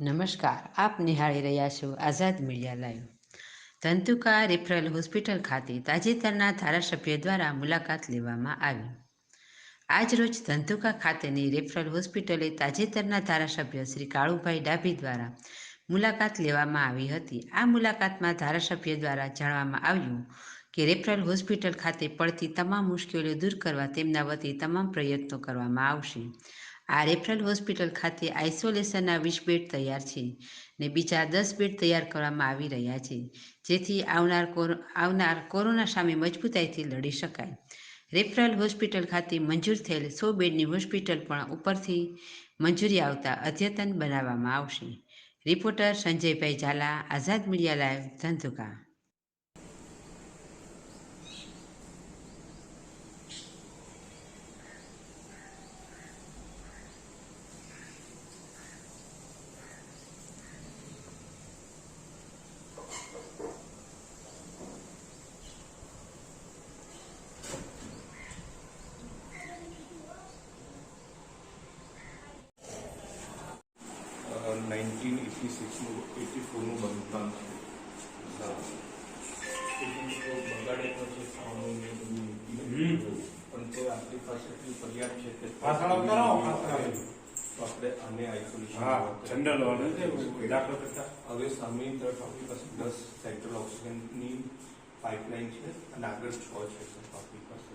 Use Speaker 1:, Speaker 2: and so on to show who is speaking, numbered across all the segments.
Speaker 1: નમસ્કાર, આપ નિહાળી રહ્યા છો Azad media live. Dhandhuka referral hospital ખાતે તાજેતરના ધારાસભ્ય દ્વારા મુલાકાત લેવામાં આવી. આજરોજ ધંતુકા ખાતેની રેફરલ હોસ્પિટલે તાજેતરના ધારાસભ્ય શ્રી કાળુભાઈ ડાભી દ્વારા મુલાકાત લેવામાં આવી હતી. આ મુલાકાતમાં ધારાસભ્ય દ્વારા જાણવામાં આવ્યું કે રેફરલ હોસ્પિટલ ખાતે પડતી તમામ મુશ્કેલીઓ દૂર કરવા તેમના વતી તમામ પ્રયત્નો કરવામાં આવશે. આ રેફરલ હોસ્પિટલ ખાતે આઇસોલેશનના વીસ બેડ તૈયાર છે ને બીજા દસ બેડ તૈયાર કરવામાં આવી રહ્યા છે. જેથી આવનાર આવનાર કોરોના સામે મજબૂતાઈથી લડી શકાય. રેફરલ હોસ્પિટલ ખાતે મંજૂર થયેલ સો બેડની હોસ્પિટલ પણ ઉપરથી મંજૂરી આવતા અદ્યતન બનાવવામાં આવશે. Reporter Sanjaybhai Zala, Azad media live Dhandhuka
Speaker 2: nineteen eighty સિક્સનું eighty ફોરનું બાંધકામ છે બગાડે તો છે ખાવાનું ને બધું મૂકીને. પણ તો આપણી પાસે એટલી ફરિયાદ છે કે આપણે આને આઇસોલેશન હવે સામેની તરફ આપણી પાસે દસ સેન્ટ્રલ ઓક્સિજનની પાઇપલાઇન છે અને આગળ છ આપણી પાસે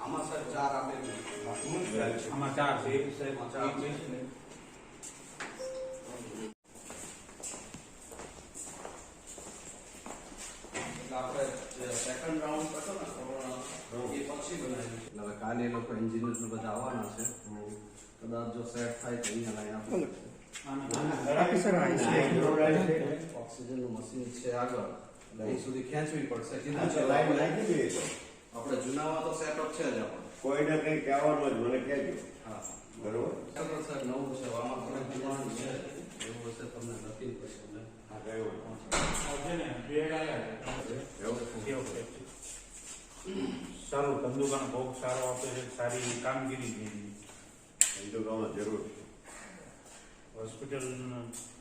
Speaker 3: આમાં સર ચાર આપેલું
Speaker 4: આમાં ચાર છે
Speaker 2: સાહેબ ચાર છે
Speaker 3: આપણે સેકન્ડ રાઉન્ડ હતો ને કોરોના એ પછી બનાવ્યું હવે કાલે એ લોકો એન્જિનિયર બધા આવવાના છે. કદાચ જો સેટ થાય તો અહીંયા લાઈન મશીન છે આગળ. અહીં સુધી ખેંચવી પડશે. કીધું
Speaker 5: લાઈન નાખી દઈએ તો.
Speaker 3: આપણે જૂનામાં તો સેટઅપ છે જ આપણે.
Speaker 5: કોઈને કઈ કહેવાનું જ મને કહેજો.
Speaker 3: હા.
Speaker 5: બરોબર?
Speaker 3: સર નવું છે આમાં જૂનું છે એવું હશે તમને નથી પછી એટલે
Speaker 5: હા કયો
Speaker 4: છે ને બેડ આવ્યા છે ધંધુકાનો ભોગ સારો આપે છે સારી કામગીરી થઈ
Speaker 5: એ તો જરૂર. છે
Speaker 4: હોસ્પિટલ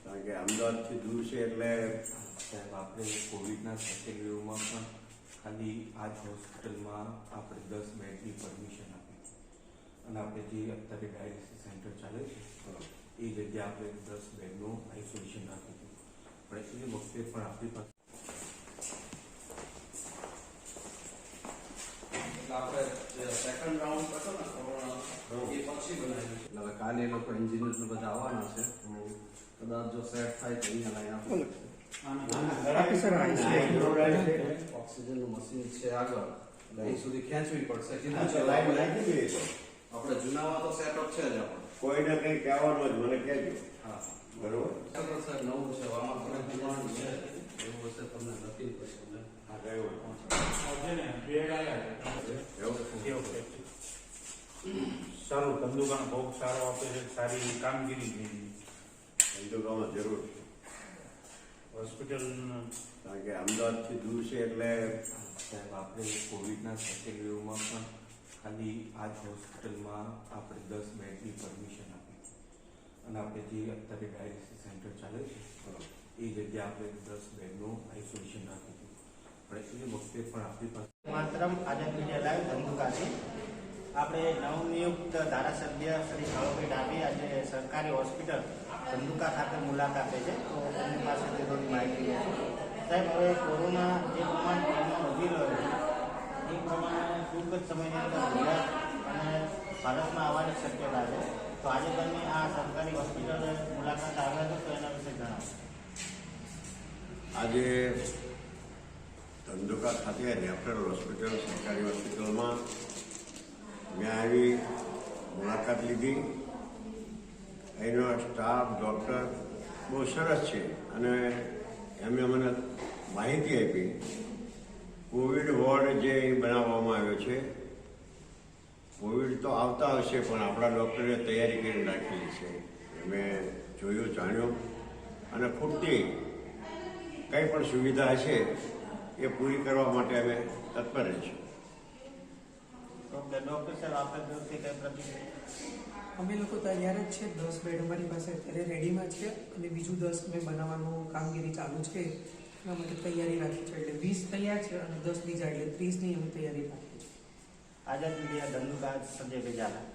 Speaker 5: કારણ કે અમદાવાદથી દૂર છે એટલે
Speaker 2: સાહેબ આપણે કોવિડના સેકન્ડ વેવમાં પણ ખાલી આ જ હોસ્પિટલમાં આપણે દસ બેડની પરમિશન આપી. અને આપણે જે અત્યારે ડાયાલિસિસ સેન્ટર ચાલે છે એ જગ્યાએ આપણે દસ બેડનું આઇસોલેશન રાખી દીધું. પણ એ વખતે પણ આપણી પાસે
Speaker 3: એટલે આપણે સેકન્ડ રાઉન્ડ હતો ને કોરોના એ પછી બનાવ્યું છે હવે કાલે એ લોકો એન્જિનિયર ને બધા આવવાના છે કદાચ જો સેટ થાય તો અહીંયા લાઈન ઓક્સિજનનું મશીન છે આગળ એટલે અહીં સુધી ખેંચવી પડશે કીધું
Speaker 5: લાઈન નાખી દઈએ તો
Speaker 3: આપણે જૂનામાં તો સેટઅપ છે જ આપણે
Speaker 5: કોઈને કઈ કહેવાનું જ મને કહેજો
Speaker 3: હા
Speaker 5: બરોબર
Speaker 3: સર નવું છે આમાં તમે છે એવું હશે તમને નથી પછી એટલે
Speaker 5: હા
Speaker 4: છે ને બેડ આવ્યા સારું ધંધુકાનો ભોગ સારો આપે છે સારી કામગીરી છે.
Speaker 5: એ તો જરૂર છે.
Speaker 4: હોસ્પિટલ
Speaker 5: કારણ કે અમદાવાદથી દૂર છે એટલે
Speaker 2: સાહેબ આપણે કોવિડના સેકન્ડ વેવમાં પણ ખાલી આ જ હોસ્પિટલમાં આપણે દસ બેડની પરમિશન આપી. અને આપણે જે અત્યારે ડાયાલિસિસ સેન્ટર ચાલે છે એ જગ્યાએ આપણે દસ બેડનું આઇસોલેશન રાખીશું. પણ એ વખતે પણ આપણી પાસે
Speaker 6: માત્ર આઝાદ મીડિયા લાઈવ ધંધુકાથી આપણે નવનિયુક્ત ધારાસભ્ય શ્રી કાળુભાઈ ડાભી આજે સરકારી હોસ્પિટલ ધંધુકા ખાતે મુલાકાતે છે તો એમની પાસેથી થોડી માહિતી લઈશું સાહેબ, હવે કોરોના જે પ્રમાણે પ્રમાણ વધી રહ્યો છે, એ પ્રમાણે ટૂંક જ સમયની અંદર ગુજરાત અને ભારતમાં આવવાની શક્યતા છે. તો આજે તમે આ સરકારી હોસ્પિટલ મુલાકાત આવ્યા છો તો એના વિશે જણાવો.
Speaker 5: આજે ધંધુકા ખાતે રેફરલ હોસ્પિટલ, સરકારી હોસ્પિટલમાં મેં આવી મુલાકાત લીધી. અહીંનો સ્ટાફ, ડૉક્ટર, બહુ સરસ છે. અને એમણે મને માહિતી આપી. કોવિડ વોર્ડ જે બનાવવામાં આવ્યો છે, કોવિડ તો આવતા હશે, પણ આપણા ડૉક્ટરે તૈયારી કરી રાખેલી છે. મેં જોયું, જાણ્યું. અને ખૂટતી કંઈ પણ સુવિધા હશે, એ પૂરી કરવા માટે અમે તત્પર રહીશું.
Speaker 6: તો ડૉક્ટર સાહેબ આપણા તરફથી કઈ પ્રતિક્રિયા
Speaker 7: અમે લોકો તૈયાર જ છે. દસ બેડ અમારી પાસે અત્યારે રેડીમાં છે અને બીજું દસ મેં બનાવવાનું કામગીરી ચાલુ છે. એના માટે તૈયારી રાખી છે. એટલે વીસ તૈયાર છે અને દસ જાય એટલે ત્રીસની અમે તૈયારી રાખી છે.
Speaker 6: આઝાદ મીડિયા ધંધુકાર સંજય બેજાલા